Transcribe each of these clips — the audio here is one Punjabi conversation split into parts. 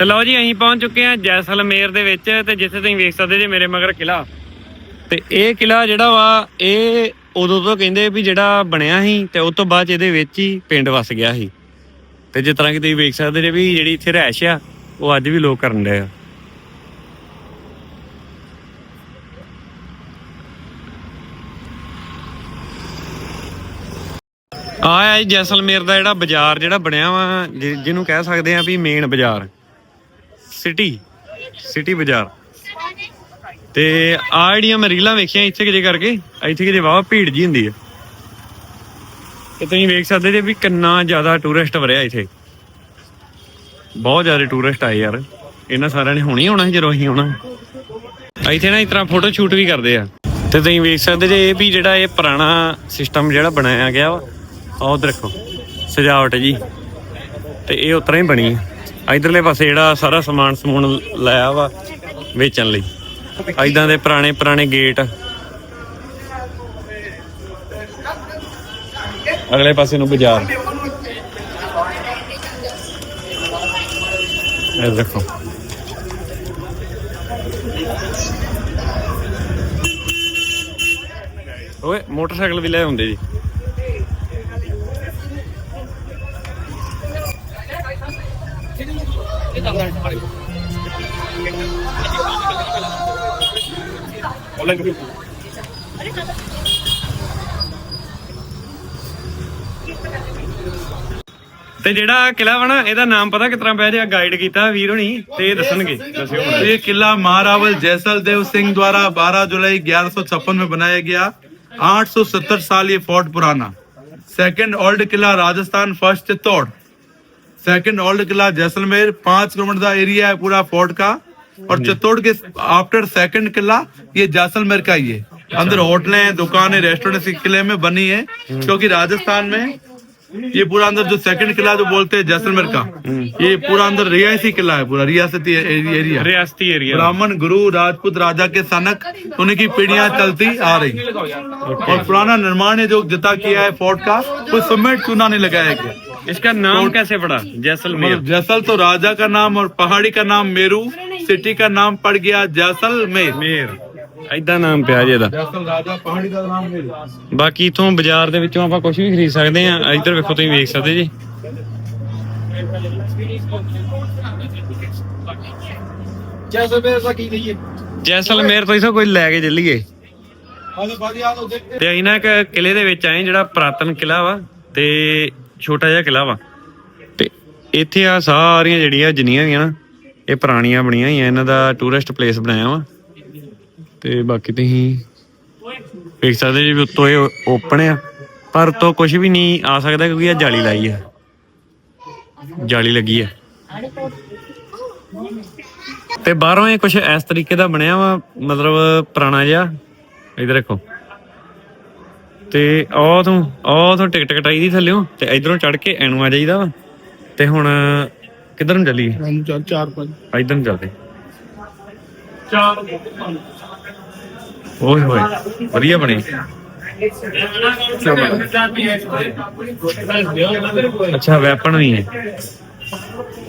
ਤੇ ਲਓ ਜੀ, ਅਸੀਂ ਪਹੁੰਚ ਚੁੱਕੇ ਹਾਂ ਜੈਸਲਮੇਰ ਦੇ ਵਿੱਚ ਤੇ ਜਿੱਥੇ ਤੁਸੀਂ ਵੇਖ ਸਕਦੇ ਜੇ ਮੇਰੇ ਮਗਰ ਕਿਲਾ ਤੇ ਇਹ ਕਿਲਾ ਜਿਹੜਾ ਵਾ, ਇਹ ਉਦੋਂ ਤੋਂ ਕਹਿੰਦੇ ਵੀ ਜਿਹੜਾ ਬਣਿਆ ਸੀ ਤੇ ਉਸ ਤੋਂ ਬਾਅਦ ਇਹਦੇ ਵਿੱਚ ਹੀ ਪਿੰਡ ਵਸ ਗਿਆ ਸੀ। ਤੇ ਜਿਸ ਤਰ੍ਹਾਂ ਕਿ ਤੁਸੀਂ ਵੇਖ ਸਕਦੇ ਜੇ ਵੀ ਜਿਹੜੀ ਇੱਥੇ ਰਹਿਸ਼ ਆ, ਉਹ ਅੱਜ ਵੀ ਲੋਕ ਕਰਨ ਦੇ ਆ। ਆ ਜੈਸਲਮੇਰ ਦਾ ਜਿਹੜਾ ਬਾਜ਼ਾਰ ਜਿਹੜਾ ਬਣਿਆ ਵਾ ਜਿਹਨੂੰ ਕਹਿ ਸਕਦੇ ਆ ਵੀ ਮੇਨ ਬਾਜ਼ਾਰ। ਸਿਟੀ ਸਿਟੀ ਬਾਜ਼ਾਰ। ਤੇ ਆ ਜਿਹੜੀਆਂ ਮੈਂ ਰੀਲਾਂ ਵੇਖੀਆਂ ਇੱਥੇ ਕਿਤੇ ਕਰਕੇ, ਇੱਥੇ ਕਿਤੇ ਵਾਵਾ ਭੀੜ ਜੀ ਹੁੰਦੀ ਹੈ ਤੇ ਤੁਸੀਂ ਵੇਖ ਸਕਦੇ ਜੇ ਵੀ ਕਿੰਨਾ ਜ਼ਿਆਦਾ ਟੂਰਿਸਟ ਵਰਿਆ ਇੱਥੇ। ਬਹੁਤ ਜ਼ਿਆਦਾ ਟੂਰਿਸਟ ਆਏ ਯਾਰ। ਇਹਨਾਂ ਸਾਰਿਆਂ ਨੇ ਹੁਣੀ ਆਉਣਾ ਸੀ ਜਦੋਂ ਅਸੀਂ ਆਉਣਾ। ਇੱਥੇ ਨਾ ਇਸ ਫੋਟੋ ਸ਼ੂਟ ਵੀ ਕਰਦੇ ਆ। ਤੇ ਤੁਸੀਂ ਵੇਖ ਸਕਦੇ ਜੇ ਇਹ ਵੀ ਜਿਹੜਾ ਇਹ ਪੁਰਾਣਾ ਸਿਸਟਮ ਜਿਹੜਾ ਬਣਾਇਆ ਗਿਆ ਵਾ, ਆਹ ਦੇਖੋ ਸਜਾਵਟ ਜੀ। ਤੇ ਇਹ ਉਤਰਾ ਹੀ ਬਣੀ ਹੈ ਇਧਰਲੇ ਪਾਸੇ ਜਿਹੜਾ ਸਾਰਾ ਸਮਾਨ ਸਮੂਨ ਲਾਇਆ ਵਾ ਵੇਚਣ ਲਈ। ਐਦਾਂ ਦੇ ਪੁਰਾਣੇ ਪੁਰਾਣੇ ਗੇਟ। ਅਗਲੇ ਪਾਸੇ ਨੂੰ ਬਾਜ਼ਾਰ। ਇਹ ਦੇਖੋ। ਓਏ, ਮੋਟਰਸਾਈਕਲ ਵੀ ਲੈ ਆਉਂਦੇ ਜੀ। ਤੇ ਜਿਹੜਾ ਕਿਲਾ ਵਾ ਨਾ ਇਹਦਾ ਨਾਮ ਪਤਾ ਕਿਤਨਾ ਪਿਆ ਜਿਆ ਗਾਈਡ ਕੀਤਾ ਵੀਰ ਹੋਣੀ ਤੇ ਇਹ ਦੱਸਣਗੇ ਦੱਸਿਓ ਹੁਣ। ये किला महारावल जैसल देव सिंह द्वारा 12 जुलाई 1156 में बनाया गया 870 साल ये फोर्ट पुराना सेकंड ओल्ड किला Rajasthan first Chittor second old किला जैसलमेर पांच किलोमीटर का एरिया है पूरा फोर्ट का और चित्तौड़ के आफ्टर सेकंड किला ये जैसलमेर का ही है अंदर होटलें दुकानें रेस्टोरेंट इस किले में बनी है क्योंकि राजस्थान में ये पूरा अंदर जो सेकंड किला जो बोलते हैं जैसलमेर का ये पूरा अंदर रियासी किला है पूरा रियासती एरिया रियासती एरिया ब्राह्मण गुरु राजपूत राजा के सनक उन्हीं की पीढ़ियां चलती आ रही और पुराना निर्माण जो जिता किया है फोर्ट का कोई सीमेंट चूना नहीं लगाया गया इसका नाम कैसे पड़ा जैसलमेर मतलब जैसल तो राजा का नाम और पहाड़ी का नाम मेरू सिटी का नाम पड़ गया जैसलमेर ਮੇਰ ਐਦਾਂ ਨਾਮ ਪਿਆ ਜੀ ਇਹਦਾ जैसल राजा पहाड़ी का नाम मेरू ਬਾਕੀ ਇਥੋਂ ਬਾਜ਼ਾਰ ਦੇ ਵਿੱਚੋਂ ਆਪਾਂ ਕੁਝ ਵੀ ਖਰੀਦ ਸਕਦੇ ਆ ਇੱਧਰ ਵੇਖੋ ਤੁਸੀਂ ਵੇਖ ਸਕਦੇ ਜੀ जैसलमेर का की गई है ਜੈਸਲਮੇਰ ਤੋਂ ਇਥੋਂ ਕੋਈ ਲੈ ਕੇ ਚੱਲੀਏ आगे बाजी आ तो देखते ਤੇ ਅਸੀਂ ਨਾ ਇੱਕ ਕਿਲੇ ਦੇ ਵਿੱਚ ਆਏ ਜਿਹੜਾ ਪ੍ਰਾਤਨ ਕਿਲਾ ਵਾ ਤੇ ਛੋਟਾ ਜਿਹਾ ਕਿਲਾ ਵਾ। ਤੇ ਇੱਥੇ ਆ ਸਾਰੀਆਂ ਜਿਹੜੀਆਂ ਜਿੰਨੀਆਂ ਵੀ ਆ ਨਾ, ਇਹ ਪੁਰਾਣੀਆਂ ਬਣੀਆਂ ਹੋਈਆਂ, ਇਹਨਾਂ ਦਾ ਟੂਰਿਸਟ ਪਲੇਸ ਬਣਾਇਆ ਵਾ। ਤੇ ਬਾਕੀ ਤੁਸੀਂ ਵੇਖ ਸਕਦੇ ਜੀ ਵੀ ਉੱਤੋਂ ਇਹ ਓਪਨ ਆ, ਪਰ ਉੱਤੋਂ ਕੁਝ ਵੀ ਨਹੀਂ ਆ ਸਕਦਾ ਕਿਉਂਕਿ ਇਹ ਜਾਲੀ ਲਾਈ ਆ। ਜਾਲੀ ਲੱਗੀ ਆ। ਤੇ ਬਾਹਰੋਂ ਇਹ ਕੁਝ ਇਸ ਤਰੀਕੇ ਦਾ ਬਣਿਆ ਵਾ, ਮਤਲਬ ਪੁਰਾਣਾ ਜਿਹਾ। ਇਧਰ ਦੇਖੋ। ਤੇ ਉਹ ਤੂੰ ਉਹ ਤੂੰ ਟਿਕਟ ਕਟਾਈ ਦੀ ਥੱਲਿਓ ਤੇ ਇਧਰੋਂ ਚੜ ਕੇ ਐਨੂੰ ਆ ਜਾਈਦਾ ਤੇ ਹੁਣ ਕਿੱਧਰ ਨੂੰ ਚੱਲੀਏ? ਹੁਣ ਚੱਲ 4 ਇਧਰ ਚੱਲਦੇ। 4 5 ਓਏ ਹੋਏ ਵਧੀਆ ਬਣੇ। ਅੱਛਾ ਵੈਪਨ ਵੀ ਹੈ।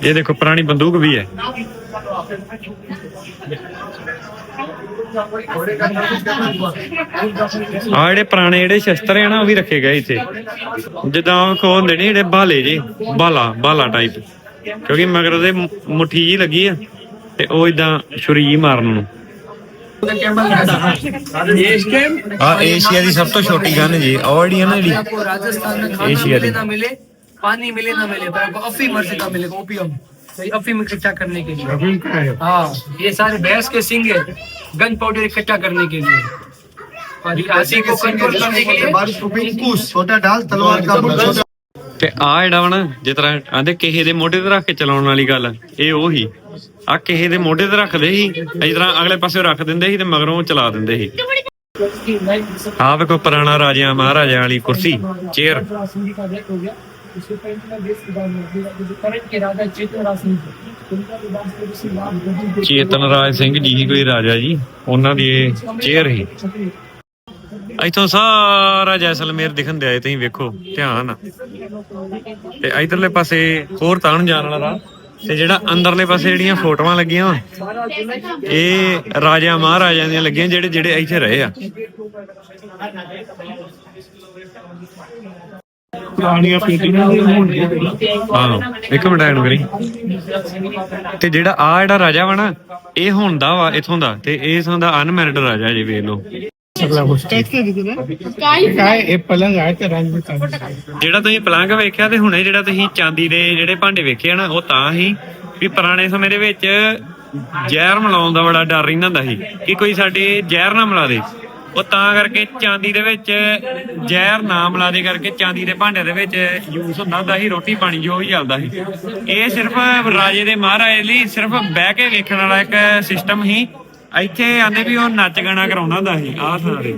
ਇਹ ਦੇਖੋ ਪੁਰਾਣੀ ਬੰਦੂਕ ਵੀ ਹੈ। ਆ ਜਿਹੜੇ ਪੁਰਾਣੇ ਜਿਹੜੇ ਸ਼ਸਤਰ ਆ ਨਾ ਉਹ ਵੀ ਰੱਖੇ ਗਏ ਇੱਥੇ ਜਿੱਦਾਂ ਉਹ ਹੁੰਦੇ ਨੇ ਜਿਹੜੇ ਬਾਲੇ ਜੇ ਬਾਲਾ ਬਾਲਾ ਟਾਈਪ ਕਿਉਂਕਿ ਮਗਰ ਉਹਦੇ ਮੁ- ਮੁੱਠੀ ਜੀ ਲੱਗੀ ਆ ਤੇ ਉਹ ਇਦਾਂ ਛੁਰੀ ਜੀ ਮਾਰਨ ਨੂੰ ਆ ਏਸ਼ੀਆ ਦੀ ਸਭ ਤੋਂ ਛੋਟੀ ਗਨ ਜੀ ਉਹ ਜਿਹੜੀ ਹੈ ਨਾ ਜਿਹੜੀ आपको राजस्थान में खाना एशिया मिले दी। ना मिले पानी मिले ना मिले पर आपको अफीम हर जगह मिलेगा ओपियम तो ये अफीम इकट्ठा करने के लिए हाँ ये सारे भैंस के सिंग है गन पाउडर इकट्ठा करने के लिए और ये हाथी को कंट्रोल करने के लिए छोटा ढाल तलवार का मुंह छोटा ਤੇ ਆ ਜਿਹੜਾ ਵਾ ਨਾ ਜਿਸ ਤਰ੍ਹਾਂ ਆਂਦੇ ਕਿਸੇ ਦੇ ਮੋਢੇ ਤੇ ਰੱਖ ਕੇ ਚਲਾਉਣ ਵਾਲੀ ਗੱਲ ਇਹ ਉਹ ਹੀ ਆ ਕਿਸੇ ਦੇ ਮੋਢੇ ਤੇ ਰੱਖਦੇ ਸੀ ਇਸ ਤਰ੍ਹਾਂ ਅਗਲੇ ਪਾਸੇ ਰੱਖ ਦਿੰਦੇ ਸੀ ਤੇ ਮਗਰੋਂ ਉਹ ਚਲਾ ਦਿੰਦੇ ਸੀ ਆ ਵੇਖੋ ਪੁਰਾਣਾ ਰਾਜਿਆਂ ਮਹਾਰਾਜਿਆਂ ਵਾਲੀ ਕੁਰਸੀ ਚੇਅਰ ਚੇਤਨ ਰਾਜ ਸਿੰਘ ਜੀ ਹੀ ਕੋਈ ਰਾਜਾ ਜੀ, ਉਹਨਾਂ ਦੀ ਚੇਅਰ ਹੀ ਇਥੋਂ ਸਾਰਾ ਜੈਸਲਮੇਰ ਦਿਖਣ ਦਿਆ ਤੁਸੀਂ ਵੇਖੋ, ਧਿਆਨ ਤੇ ਇਧਰਲੇ ਪਾਸੇ ਹੋਰ ਤਾਣ ਜਾਣ ਵਾਲਾ ਰਾਹ, ਤੇ ਜਿਹੜਾ ਅੰਦਰਲੇ ਪਾਸੇ ਜਿਹੜੀਆਂ ਫੋਟੋਆਂ ਲੱਗੀਆਂ ਇਹ ਰਾਜਾ ਮਹਾਰਾਜਾ ਦੀਆਂ ਲੱਗੀਆਂ, ਜਿਹੜੇ ਜਿਹੜੇ ਇੱਥੇ ਰਹੇ ਆ। ਪੁਰਾਣੀਆਂ ਪੇਟੀਆਂ ਵੀ ਹੋਣਗੀਆਂ ਹਾਂ ਇੱਕ ਮਿੰਟ ਐਨ ਕਰੀ ਤੇ ਜਿਹੜਾ ਆ ਜਿਹੜਾ ਰਾਜਾ ਵਾ ਨਾ ਇਹ ਹੁੰਦਾ ਵਾ ਇਥੋਂ ਦਾ ਤੇ ਇਹ ਇਥੋਂ ਦਾ ਅਨਮੈਰਿਡ ਰਾਜਾ ਜੀ ਵੇਖ ਲਓ। ਅਗਲਾ ਕੁਛ ਕਾਇ ਇਹ ਪਲੰਗ ਆਇਆ ਤੇ ਰੰਗ ਬਤਾ ਜਿਹੜਾ ਤੁਸੀਂ ਪਲੰਘ ਵੇਖਿਆ ਤੇ ਹੁਣੇ ਜਿਹੜਾ ਤੁਸੀਂ ਚਾਂਦੀ ਦੇ ਜਿਹੜੇ ਭਾਂਡੇ ਵੇਖੇ ਨਾ ਉਹ ਤਾਂ ਹੀ ਵੀ ਪੁਰਾਣੇ ਸਮੇਂ ਦੇ ਵਿੱਚ ਜ਼ਹਿਰ ਮਿਲਾਉਣ ਦਾ ਬੜਾ ਡਰ ਰਹਿੰਦਾ ਹੁੰਦਾ ਸੀ ਕਿ ਕੋਈ ਸਾਡੇ ਜ਼ਹਿਰ ਨਾ ਮਿਲਾ ਦੇ। ਉਹ ਤਾਂ ਕਰਕੇ ਚਾਂਦੀ ਦੇ ਵਿੱਚ ਜ਼ਹਿਰ ਨਾ ਮਿਲਾ ਦੇ ਕਰਕੇ ਚਾਂਦੀ ਦੇ ਭਾਂਡੇ ਦੇ ਵਿੱਚ ਯੂਜ਼ ਹੁੰਦਾ ਹੁੰਦਾ ਸੀ, ਰੋਟੀ ਪਾਣੀ ਜੋ ਵੀ ਚੱਲਦਾ ਸੀ। ਇਹ ਸਿਰਫ ਰਾਜੇ ਦੇ ਮਹਾਰਾਜੇ ਲਈ ਸਿਰਫ ਬਹਿ ਕੇ ਵੇਖਣ ਵਾਲਾ ਇੱਕ ਸਿਸਟਮ ਸੀ। ਇੱਥੇ ਆਂਦੇ ਵੀ ਉਹ ਨੱਚ ਗਾਣਾ ਕਰਾਉਂਦਾ ਹੁੰਦਾ ਸੀ, ਆਹ ਥਾਂ ਤੇ।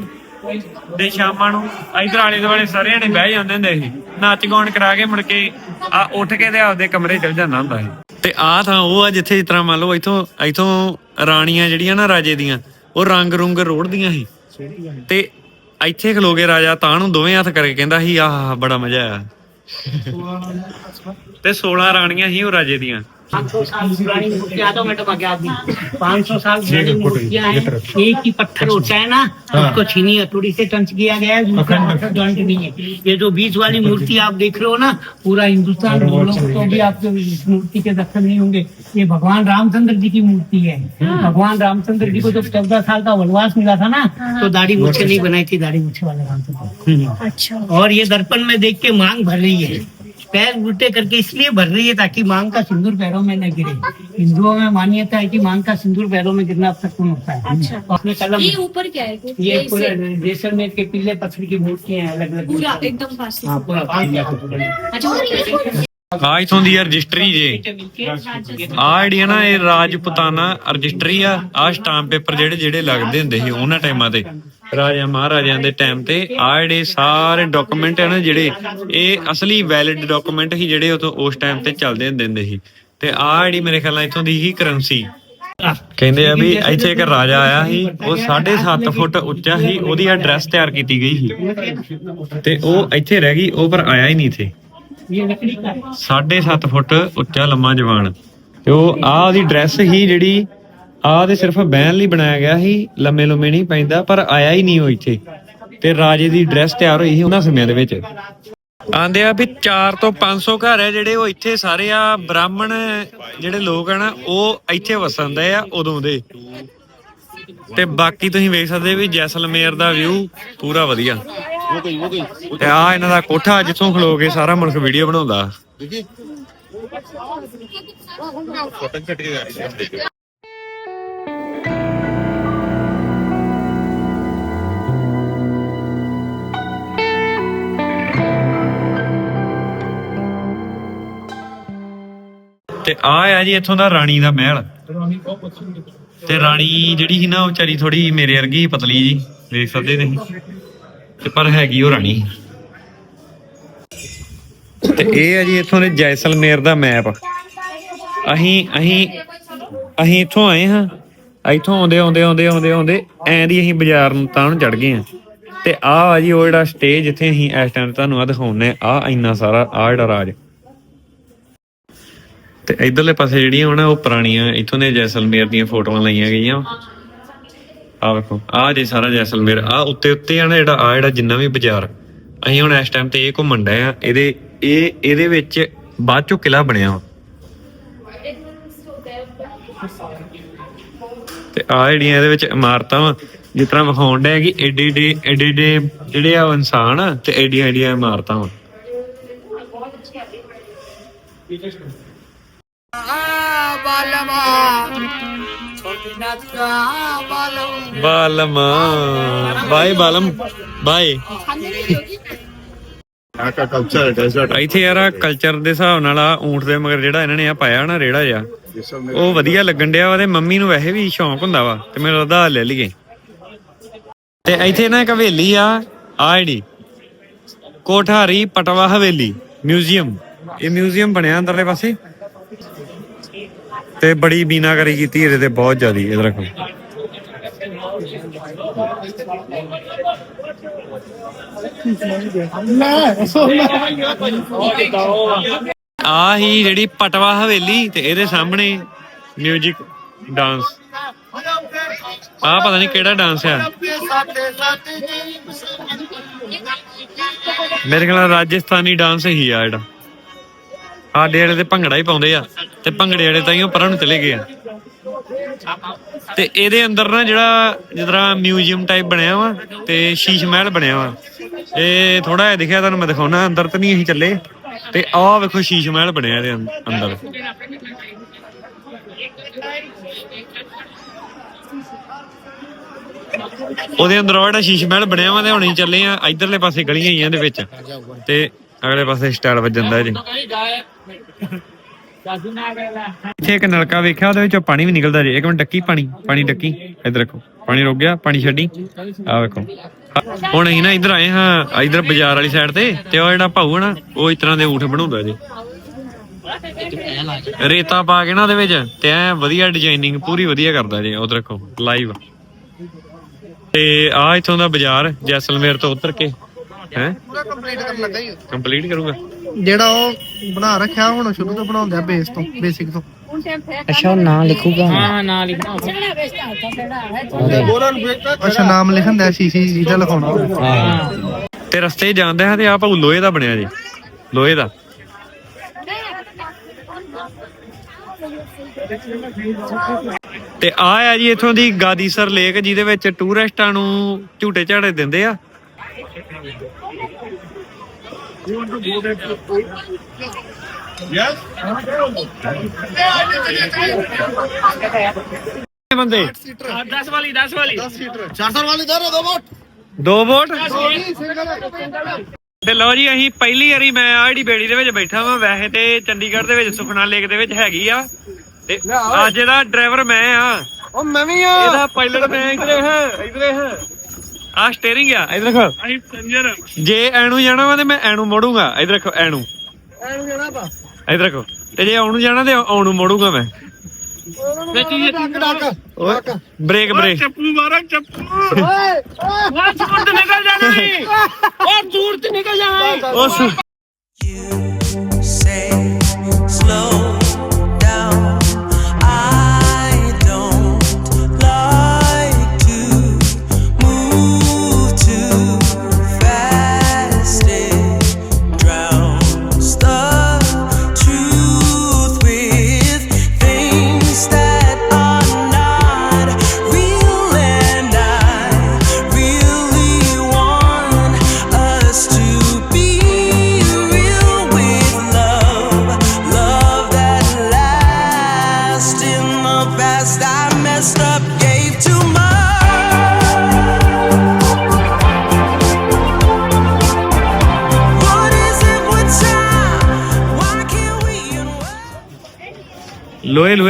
ਤੇ ਸ਼ਾਮਾਂ ਨੂੰ ਇਧਰ ਆਲੇ ਦੁਆਲੇ ਸਾਰੇ ਜਣੇ ਬਹਿ ਜਾਂਦੇ ਹੁੰਦੇ ਸੀ। ਨੱਚ ਗਾਉਣ ਕਰਾ ਕੇ ਮੁੜ ਕੇ ਆ ਉੱਠ ਕੇ ਤੇ ਆਪਦੇ ਕਮਰੇ ਚਲ ਜਾਂਦਾ ਹੁੰਦਾ ਸੀ। ਤੇ ਆ ਥਾਂ ਉਹ ਆ ਜਿੱਥੇ ਇਸ ਤਰ੍ਹਾਂ ਮੰਨ ਲਓ ਇਥੋਂ ਇਥੋਂ ਰਾਣੀਆਂ ਜਿਹੜੀਆਂ ਨਾ ਰਾਜੇ ਦੀਆਂ, ਉਹ ਰੰਗ ਰੁੰਗ ਰੋੜਦੀਆਂ ਸੀ। ਤੇ ਇੱਥੇ ਖਲੋ ਕੇ ਰਾਜਾ ਤਾਂ ਨੂੰ ਦੋਵੇਂ ਹੱਥ ਕਰਕੇ ਕਹਿੰਦਾ ਸੀ ਆਹ ਬੜਾ ਮਜ਼ਾ ਆਇਆ। ਤੇ 16 ਰਾਣੀਆਂ ਸੀ ਉਹ ਰਾਜੇ ਦੀਆਂ। 500 साल पुरानी मूर्तियाँ मैं बता दी 500 साल पुरानी मूर्तियाँ हैं एक ही पत्थर होता है। ना उसको छीनी हथौड़ी से टंच किया गया है दूसरा जॉइंट नहीं है। ये जो बीच वाली मूर्ति आप देख रहे हो ना पूरा हिंदुस्तान तो भी आपको इस मूर्ति के दर्शन नहीं होंगे। ये भगवान रामचंद्र जी की मूर्ति है। भगवान रामचंद्र जी को जब चौदह साल का वनवास मिला था ना तो दाढ़ी मूछे नहीं बनाई थी दाढ़ी मूछे वाले रामचंद्र अच्छा। और ये दर्पण में देख के मांग भर रही है। पैर उल्टे करके इसलिए भर रही है ताकि मांग का सिंदूर पैरों में न गिरे हिंदुओं में मान्यता है कि मांग का सिंदूर पैरों में गिरना अपशकुन होता है अच्छा। उसमें कलम ये ऊपर क्या है ये पूरा जैसलमेर के पीले पत्थर की मूर्तियां हैं अलग अलग पूरा एकदम पास से हाँ पूरा अच्छा और ये- ਆ ਇਥੋਂ ਦੀ ਰਜਿਸਟਰੀ ਜੇ ਆ ਜਿਹੜੀਆਂ ਨਾ ਇਹ ਰਾਜਪੂਤਾਨਾ ਰਜਿਸਟਰੀ ਆ ਆ ਸਟਾਂਪ ਪੇਪਰ ਜਿਹੜੇ ਜਿਹੜੇ ਲੱਗਦੇ ਹੁੰਦੇ ਸੀ ਉਹਨਾਂ ਟਾਈਮਾਂ ਤੇ ਰਾਜਾ ਮਹਾਰਾਜਿਆਂ ਦੇ ਟਾਈਮ ਤੇ ਆ ਜਿਹੜੇ ਸਾਰੇ ਡਾਕੂਮੈਂਟ ਹਨ ਜਿਹੜੇ, ਇਹ ਅਸਲੀ ਵੈਲਿਡ ਡਾਕੂਮੈਂਟ ਹੀ ਜਿਹੜੇ ਉਦੋਂ ਉਸ ਟਾਈਮ ਤੇ ਚੱਲਦੇ ਹੁੰਦੇ ਹੁੰਦੇ ਸੀ। ਤੇ ਆ ਜਿਹੜੀ ਮੇਰੇ ਖਿਆਲ ਨਾਲ ਇਥੋਂ ਦੀ ਹੀ ਕਰੰਸੀ ਕਹਿੰਦੇ ਆ ਵੀ ਇੱਥੇ ਇੱਕ ਰਾਜਾ ਆਇਆ ਸੀ, ਉਹ 7.5 ਫੁੱਟ ਉੱਚਾ ਸੀ, ਉਹਦੀ ਆ ਡਰੈਸ ਤਿਆਰ ਕੀਤੀ ਗਈ ਸੀ। ਤੇ ਉਹ ਇੱਥੇ ਰਹਿ ਗਈ, ਉਹ ਪਰ ਆਇਆ ਹੀ ਨਹੀਂ ਇੱਥੇ। 7.5 ਫੁੱਟ ਉੱਚਾ ਲੰਮਾ ਜਵਾਨ। ਤੇ ਉਹ ਆ ਉਹਦੀ ਡਰੈਸ ਹੀ ਜਿਹੜੀ ਆਹ ਤੇ ਸਿਰਫ ਬਹਿਣ ਲਈ ਬਣਾਇਆ ਗਿਆ ਸੀ, ਲੰਮੇ ਲੰਮੇ ਨਹੀਂ ਪੈਂਦਾ, ਪਰ ਆਇਆ ਹੀ ਨਹੀਂ ਉਹ ਇੱਥੇ। ਤੇ ਰਾਜੇ ਦੀ ਡਰੈਸ ਤਿਆਰ ਹੋਈ ਸੀ ਉਹਨਾਂ ਸਮਿਆਂ ਦੇ ਵਿੱਚ। ਆਂਦੇ ਆ ਵੀ 4 ਤੋਂ 500 ਘਰ ਹੈ ਜਿਹੜੇ ਉਹ ਇੱਥੇ ਸਾਰੇ ਆ, ਬ੍ਰਾਹਮਣ ਜਿਹੜੇ ਲੋਕ ਆ ਉਹ ਇੱਥੇ ਵਸਣ ਆ ਉਦੋਂ ਦੇ। ਤੇ ਬਾਕੀ ਤੁਸੀਂ ਵੇਖ ਸਕਦੇ ਵੀ ਜੈਸਲਮੇਰ ਦਾ ਵਿਊ ਪੂਰਾ ਵਧੀਆ। ਤੇ ਆ ਇਹਨਾਂ ਦਾ ਕੋਠਾ ਜਿੱਥੋਂ ਖਲੋ ਕੇ ਸਾਰਾ ਮੁਲਕ ਵੀਡੀਓ ਬਣਾਉਂਦਾ। ਤੇ ਆ ਆ ਜੀ ਇੱਥੋਂ ਦਾ ਰਾਣੀ ਦਾ ਮਹਿਲ। ਤੇ ਰਾਣੀ ਜਿਹੜੀ ਸੀ ਨਾ ਉਹ ਵਿਚਾਰੀ ਥੋੜੀ ਮੇਰੇ ਵਰਗੀ ਪਤਲੀ ਜੀ। ਵੇਖ ਸਕਦੇ ਤੁਸੀਂ। ਤੇ ਪਰ ਹੈਗੀ ਉਹ ਰਾਣੀ। ਤੇ ਇਹ ਹੈ ਜੀ ਇੱਥੋਂ ਦੇ ਜੈਸਲਮੇਰ ਦਾ ਮੈਪ। ਅਸੀਂ ਅਸੀਂ ਅਸੀਂ ਇੱਥੋਂ ਆਏ ਹਾਂ। ਇੱਥੋਂ ਆਉਂਦੇ ਆਉਂਦੇ ਆਉਂਦੇ ਆਉਂਦੇ ਆਉਂਦੇ ਐਂ ਦੀ ਅਸੀਂ ਬਾਜ਼ਾਰ ਨੂੰ ਤਾਂ ਚੜ ਗਏ ਆ ਤੇ ਆਹ ਆ ਜੀ ਉਹ ਜਿਹੜਾ ਸਟੇਜ ਜਿੱਥੇ ਅਸੀਂ ਇਸ ਟਾਈਮ ਤੁਹਾਨੂੰ ਆ ਦਿਖਾਉਨੇ ਆ ਇੰਨਾ ਸਾਰਾ ਆ ਜਿਹੜਾ ਰਾਜ। ਤੇ ਇਧਰਲੇ ਪਾਸੇ ਜਿਹੜੀਆਂ ਹੁਣ ਉਹ ਪੁਰਾਣੀਆਂ, ਇੱਥੋਂ ਦੇ ਜੈਸਲਮੇਰ ਦੀਆਂ ਫੋਟੋਆਂ ਲਾਈਆਂ ਗਈਆਂ। ਆ ਵੇਖੋ ਆ ਜੇ ਸਾਰਾ ਜੈਸਲਮੇਰ ਆ ਉੱਤੇ ਉੱਤੇ ਆ ਨਾ ਜਿਹੜਾ ਆ ਜਿਹੜਾ ਜਿੰਨਾ ਵੀ ਬਾਜ਼ਾਰ। ਅਸੀਂ ਹੁਣ ਇਸ ਟਾਈਮ ਤੇ ਇਹ ਘੁੰਮਣ ਡਏ ਆ, ਇਹਦੇ, ਇਹ, ਇਹਦੇ ਵਿੱਚ ਬਾਅਦ ਚੋਂ ਕਿਲਾ ਬਣਿਆ ਤੇ ਆ ਜਿਹੜੀਆਂ ਇਹਦੇ ਵਿੱਚ ਇਮਾਰਤਾਂ ਵਾ, ਜਿਸ ਤਰ੍ਹਾਂ ਵਿਖਾਉਣ ਡਿਆ ਕਿ ਏਡੇ ਏਡੇ ਏਡੇ ਏਡੇ ਜਿਹੜੇ ਆ ਇਨਸਾਨ ਆ ਤੇ ਏਡੀਆਂ ਏਡੀਆਂ ਇਮਾਰਤਾਂ ਵਾ। బాలమ్మ బాయ్ బాలం బాయ్ ਆ ਕਲਚਰ ਹੈ ਸਾਡਾ ਇੱਥੇ ਯਾਰ ਆ ਕਲਚਰ ਦੇ ਉਹ ਵਧੀਆ ਲੱਗਣ ਡਿਆ ਵਾ ਤੇ ਮੰਮੀ ਨੂੰ ਵੈਸੇ ਵੀ ਸ਼ੌਂਕ ਹੁੰਦਾ ਵਾ ਤੇ ਮੈਨੂੰ ਲੈ ਲਈਏ। ਤੇ ਇੱਥੇ ਹਵੇਲੀ ਆ ਕੋਠਾਰੀ ਪਟਵਾ ਹਵੇਲੀ ਮਿਊਜ਼ੀਅਮ। ਇਹ ਮਿਊਜ਼ੀਅਮ ਬਣਿਆ ਅੰਦਰਲੇ ਪਾਸੇ। ਤੇ ਬੜੀ ਬੀਨਾਕਾਰੀ ਕੀਤੀ ਇਹਦੇ ਤੇ ਬਹੁਤ ਜ਼ਿਆਦੀ ਇਧਰ ਰੱਖੋ ਆ ਹੀ ਜਿਹੜੀ ਪਟਵਾ ਹਵੇਲੀ ਤੇ ਇਹਦੇ ਸਾਹਮਣੇ ਮਿਊਜ਼ਿਕ ਡਾਂਸ ਆ ਪਤਾ ਨਹੀਂ ਕਿਹੜਾ ਡਾਂਸ ਆ। ਮੇਰੇ ਖਿਆਲ ਰਾਜਸਥਾਨੀ ਡਾਂਸ ਹੀ ਆ ਜਿਹੜਾ। ਸਾਡੇ ਵਾਲੇ ਤੇ ਭੰਗੜਾ ਹੀ ਪਾਉਂਦੇ ਆ ਤੇ ਭੰਗੜੇ ਵਾਲੇ ਤਾਂ ਹੀ ਉਹ ਪਰਾਂ ਨੂੰ ਚਲੇ ਗਏ ਆ। ਤੇ ਇਹਦੇ ਅੰਦਰ ਨਾ ਜਿਹੜਾ ਜਿੱਦਾਂ ਮਿਊਜ਼ੀਅਮ ਟਾਈਪ ਬਣਿਆ ਵਾ ਤੇ ਸ਼ੀਸ਼ ਮਹਿਲ ਬਣਿਆ ਵਾ। ਇਹ ਥੋੜਾ ਜਿਹਾ ਦਿਖਿਆ ਤੁਹਾਨੂੰ ਮੈਂ ਦਿਖਾਉਣਾ ਅੰਦਰ ਤਾਂ ਨਹੀਂ ਅਸੀਂ ਚੱਲੇ। ਤੇ ਆਹ ਵੇਖੋ ਸ਼ੀਸ਼ ਮਹਿਲ ਬਣਿਆ ਇਹਦੇ ਅੰਦਰ। ਉਹਦੇ ਅੰਦਰ ਉਹ ਜਿਹੜਾ ਸ਼ੀਸ਼ ਮਹਿਲ ਬਣਿਆ ਵਾ ਤੇ ਹੁਣ ਅਸੀਂ ਚੱਲੇ ਆ, ਇਧਰਲੇ ਪਾਸੇ ਗਲੀਆਂ ਹੀ ਆ ਦੇ ਵਿੱਚ। ਤੇ ਅਗਲੇ ਪਾਸੇ ਸਟਾਈਲ ਵੱਜਣ ਦਾ ਜੀ। ਇੱਥੇ ਇੱਕ ਨਲਕਾ ਵੇਖਿਆ ਉਹਦੇ ਵਿੱਚੋਂ ਪਾਣੀ ਵੀ ਨਿਕਲਦਾ ਜੇ। ਇੱਕ ਮਿੰਟ ਡੱਕੀ ਪਾਣੀ ਪਾਣੀ ਡੱਕੀ। ਇੱਧਰ ਦੇਖੋ ਪਾਣੀ ਰੁਕ ਗਿਆ ਪਾਣੀ ਛੱਡੀ। ਆ ਵੇਖੋ। ਹੁਣ ਅਸੀਂ ਨਾ ਇੱਧਰ ਆਏ ਹਾਂ ਇੱਧਰ ਬਾਜ਼ਾਰ ਵਾਲੀ ਸਾਈਡ ਤੇ ਤੇ ਉਹ ਜਿਹੜਾ ਭਾਊ ਨਾ ਉਹ ਇਸ ਤਰ੍ਹਾਂ ਦੇ ਊਠ ਬਣਾਉਂਦਾ ਜੀ। ਰੇਤਾ ਪਾ ਕੇ ਨਾ ਉਹਦੇ ਵਿੱਚ ਤੇ ਐ ਵਧੀਆ ਡਿਜ਼ਾਈਨਿੰਗ ਪੂਰੀ ਵਧੀਆ ਕਰਦਾ ਜੀ। ਉਹ ਦੇਖੋ ਲਾਈਵ ਤੇ ਆ ਇਥੋਂ ਦਾ ਬਾਜ਼ਾਰ ਜੈਸਲਮੇਰ ਤੋਂ ਉਤਰ ਕੇ ਹੈ? ਪੂਰਾ ਕੰਪਲੀਟ ਕਰਨ ਲੱਗਾ ਹੀ। ਕੰਪਲੀਟ ਕਰੂੰਗਾ। ਜਿਹੜਾ ਉਹ ਬਣਾ ਰੱਖਿਆ ਹੁਣ ਸ਼ੁਰੂ ਤੋਂ ਬਣਾਉਂਦੇ ਆ ਬੇਸ ਤੋਂ ਬੇਸਿਕ ਤੋਂ। ਅੱਛਾ ਉਹ ਲਿਖੂਗਾ? ਹਾਂ ਨਾਂ ਲਿਖਣਾ ਬੋਰਨ ਬੇਟਾ ਅੱਛਾ ਨਾਮ ਲਿਖਣ ਦਾ ਸੀਸੀ ਜਿਹਦਾ ਲਿਖਾਉਣਾ। ਹਾਂ। ਤੇ ਰਸਤੇ ਜਾਂਦੇ ਹਾਂ ਤੇ ਆ ਭਾਉ ਲੋਹੇ ਦਾ ਬਣਿਆ ਜੀ। ਲੋਹੇ ਦਾ। ਤੇ ਆ ਆ ਜੀ ਇਥੋਂ ਦੀ ਗਾਦੀਸਰ ਲੇਕ ਜਿਹਦੇ ਵਿੱਚ ਟੂਰਿਸਟਾਂ ਨੂੰ ਝੂਟੇ ਝਾੜੇ ਦਿੰਦੇ ਆ। ਬੰਦੇ? 10 ਵਾਲੀ 10 ਵਾਲੀ। 400 ਵਾਲੀ ਦਰ ਦੋ ਵੋਟ। ਦੋ ਵੋਟ? ਤੇ ਲਓ ਜੀ ਅਸੀਂ ਪਹਿਲੀ ਵਾਰੀ ਮੈਂ ਜਿਹੜੀ ਬੇੜੀ ਦੇ ਵਿੱਚ ਬੈਠਾ ਵਾਂ ਵੈਸੇ ਤੇ ਚੰਡੀਗੜ੍ਹ ਦੇ ਵਿੱਚ ਸੁਖਨਾ ਲੇਕ ਦੇ ਵਿੱਚ ਹੈਗੀ ਆ। ਤੇ ਅੱਜ ਦਾ ਡਰਾਈਵਰ ਮੈਂ ਆ। ਉਹ ਮੈਂ ਵੀ ਆ। ਇਹਦਾ ਪਾਇਲਟ ਮੈਂ ਇਧਰੇ ਹਾਂ ਇਧਰੇ ਹਾਂ ਆ ਸਟੀਅਰਿੰਗ ਆ ਇਧਰ ਦੇਖੋ ਜੇ ਐਨੂੰ ਜਾਣਾ ਵਾ ਤੇ ਮੈਂ ਐਨੂੰ ਮੋੜੂੰਗਾ। ਇਧਰ ਦੇਖੋ ਐਨੂੰ ਐਨੂੰ ਜਾਣਾ ਪਾ ਇਧਰ ਦੇਖੋ ਤੇ ਜੇ ਆਉਣ ਨੂੰ ਜਾਣਾ ਤੇ ਆਉਣ ਨੂੰ ਮੋੜੂੰਗਾ ਮੈਂ। ਡੱਕ ਡੱਕ ਓਏ ਬ੍ਰੇਕ ਬ੍ਰੇਕ ਉਸ say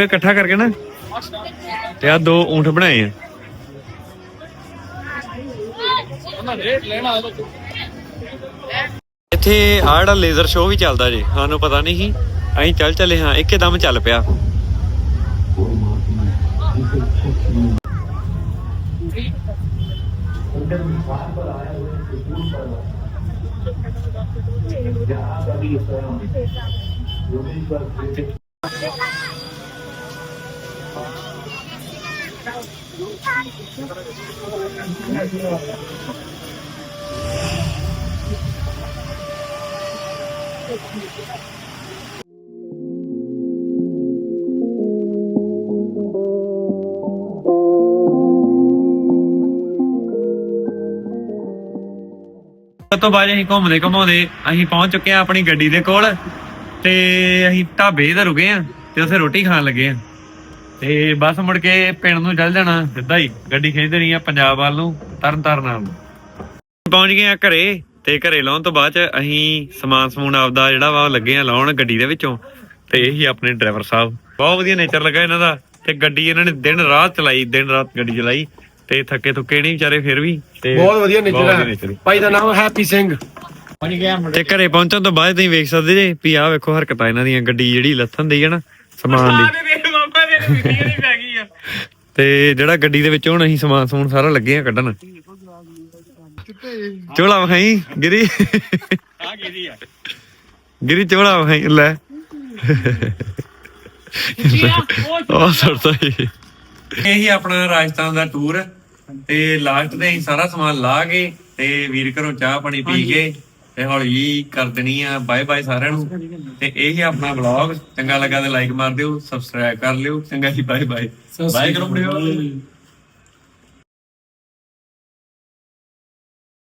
ਲੋਹੇ ਇਕੱਠਾ ਕਰਕੇ ਨਾ? ਤੇ ਆ ਦੋ ਊਂਠ ਬਣਾਏ ਆ। ਇੱਥੇ ਆ ਜਿਹੜਾ ਲੇਜ਼ਰ ਸ਼ੋਅ ਵੀ ਚੱਲਦਾ ਜੀ, ਸਾਨੂੰ ਪਤਾ ਨਹੀਂ ਸੀ। ਅਸੀਂ ਚੱਲ ਚੱਲੇ ਹਾਂ ਇੱਕਦਮ ਚੱਲ ਪਿਆ। ਉਸ ਤੋਂ ਬਾਅਦ ਅਸੀਂ ਘੁੰਮਦੇ ਘੁੰਮਾਉਂਦੇ ਅਸੀਂ ਪਹੁੰਚ ਚੁੱਕੇ ਹਾਂ ਆਪਣੀ ਗੱਡੀ ਦੇ ਕੋਲ ਤੇ ਅਸੀਂ ਢਾਬੇ ਤੇ ਰੁਕੇ ਆ ਤੇ ਉੱਥੇ ਰੋਟੀ ਖਾਣ ਲੱਗੇ ਆ ਤੇ ਬਸ ਮੁੜ ਕੇ ਪਿੰਡ ਨੂੰ ਚੱਲ ਜਾਣਾ ਸਿੱਧਾ ਹੀ। ਗੱਡੀ ਖਿੱਚ ਦੇਣੀ ਆ ਪੰਜਾਬ ਵੱਲ ਨੂੰ ਤਰਨ ਤਾਰਨ ਵੱਲ ਨੂੰ। ਪਹੁੰਚ ਗਏ ਆ ਘਰੇ ਤੇ ਘਰੇ ਲਾਉਣ ਤੋਂ ਬਾਅਦ ਚ ਅਸੀਂ ਸਮਾਨ ਸਮੂਨ ਆਪਦਾ ਜਿਹੜਾ ਵਾ ਉਹ ਲੱਗੇ ਆ ਲਾਉਣ ਗੱਡੀ ਦੇ ਵਿੱਚੋਂ। ਤੇ ਇਹੀ ਆਪਣੇ ਡਰਾਈਵਰ ਸਾਹਿਬ। ਬਹੁਤ ਵਧੀਆ ਨੇਚਰ ਲੱਗਾ ਇਹਨਾਂ ਦਾ। ਤੇ ਗੱਡੀ ਇਹਨਾਂ ਨੇ ਦਿਨ ਰਾਤ ਚਲਾਈ ਦਿਨ ਰਾਤ ਗੱਡੀ ਚਲਾਈ। ਤੇ ਥੱਕੇ ਥੁੱਕੇ ਨਹੀਂ ਵਿਚਾਰੇ ਫਿਰ ਵੀ। ਤੇ ਬਹੁਤ ਵਧੀਆ ਨੇਚਰ ਹੈ ਭਾਈ ਦਾ ਨਾਮ ਹੈਪੀ ਸਿੰਘ। ਤੇ ਘਰੇ ਪਹੁੰਚਣ ਤੋਂ ਬਾਅਦ ਤੁਸੀਂ ਵੇਖ ਸਕਦੇ ਜੇ ਵੀ ਆਹ ਵੇਖੋ ਹਰਕਤਾਂ ਇਹਨਾਂ ਦੀਆਂ ਗੱਡੀ ਜਿਹੜੀ ਲੱਥਣ ਦੀ ਹੈ ਨਾ ਸਮਾਨ ਦੀ। ਤੇ ਜਿਹੜਾ ਗੱਡੀ ਦੇ ਵਿੱਚ ਹੁਣ ਅਸੀਂ ਸਮਾਨ ਸਮੂਨ ਸਾਰਾ ਲੱਗੇ ਆ ਕੱਢਣ। ਚੋਲਾ ਵਖਾਈ ਗਿਰੀ। ਆ ਗਿਰੀ ਆ। ਗਿਰੀ ਚੋਲਾ ਵਖਾਈ ਲੈ। ਉਹ ਸਰਦਾ ਹੀ। ਇਹੀ ਆਪਣਾ ਰਾਜਸਥਾਨ ਦਾ ਟੂਰ ਤੇ ਲਾਸਟ ਤੇ ਅਸੀਂ ਸਾਰਾ ਸਮਾਨ ਲਾ ਕੇ ਤੇ ਵੀਰ ਘਰੋਂ ਚਾਹ ਪਾਣੀ ਪੀ ਕੇ ਤੇ ਹੌਲੀ ਕਰ ਦੇਣੀ ਆ ਬਾਏ ਬਾਏ ਸਾਰਿਆਂ ਨੂੰ। ਤੇ ਇਹੀ ਆਪਣਾ ਵਲੌਗ ਚੰਗਾ ਲੱਗਾ ਤੇ ਲਾਈਕ ਮਾਰ ਦਿਓ ਸਬਸਕ੍ਰਾਈਬ ਕਰ ਲਿਓ। ਚੰਗਾ ਜੀ ਬਾਏ ਬਾਏ ਬਾਏ ਕਰੋ